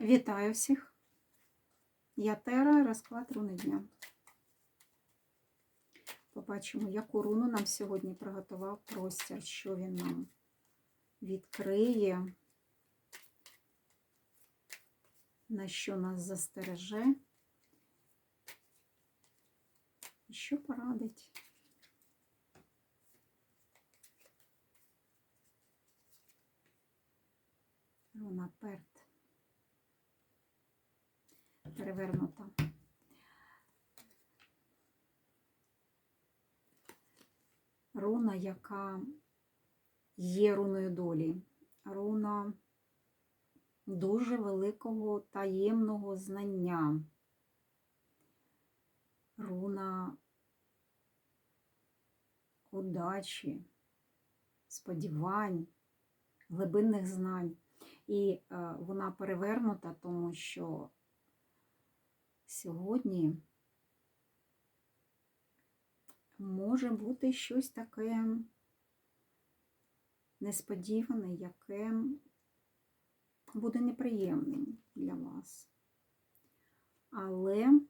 Вітаю всіх! Я Тера, розклад руни дня. Побачимо, яку руну нам сьогодні приготував простір, що він нам відкриє, на що нас застереже, і що порадить. Руна перт. Перевернута. Руна, яка є руною долі. Руна дуже великого таємного знання. Руна удачі, сподівань, глибинних знань. І е, вона перевернута, тому що сьогодні може бути щось таке несподіване, яке буде неприємним для вас. Але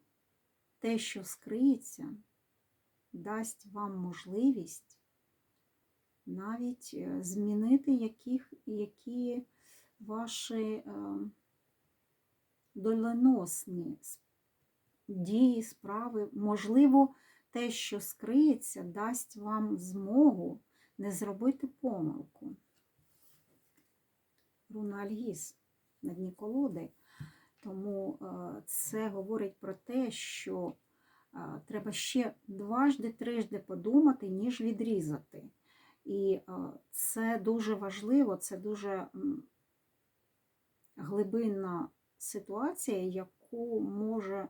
те, що скриється, дасть вам можливість навіть е, змінити яких, які ваші е, доленосні дії, справи. Можливо, те, що скриється, дасть вам змогу не зробити помилку. Руна Альгіз на дні колоди. Тому е, це говорить про те, що е, треба ще дважди, трижди подумати, ніж відрізати. І е, це дуже важливо, це дуже глибинна ситуація, яку може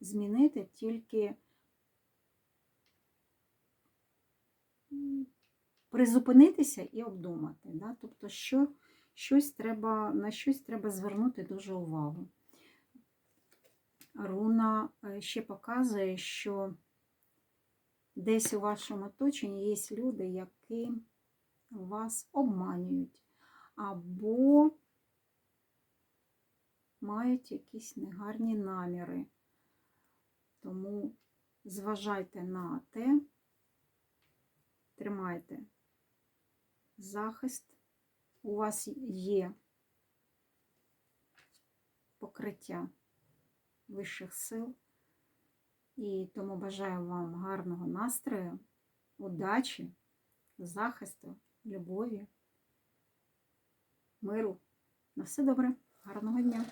змінити тільки призупинитися і обдумати. Да? Тобто, що, щось треба, на щось треба звернути дуже увагу. Руна е, ще показує, що десь у вашому оточенні є люди, які вас обманюють, або мають якісь негарні наміри. Зважайте на те, тримайте захист, у вас є покриття вищих сил. І тому бажаю вам гарного настрою, удачі, захисту, любові, миру. На все добре, гарного дня!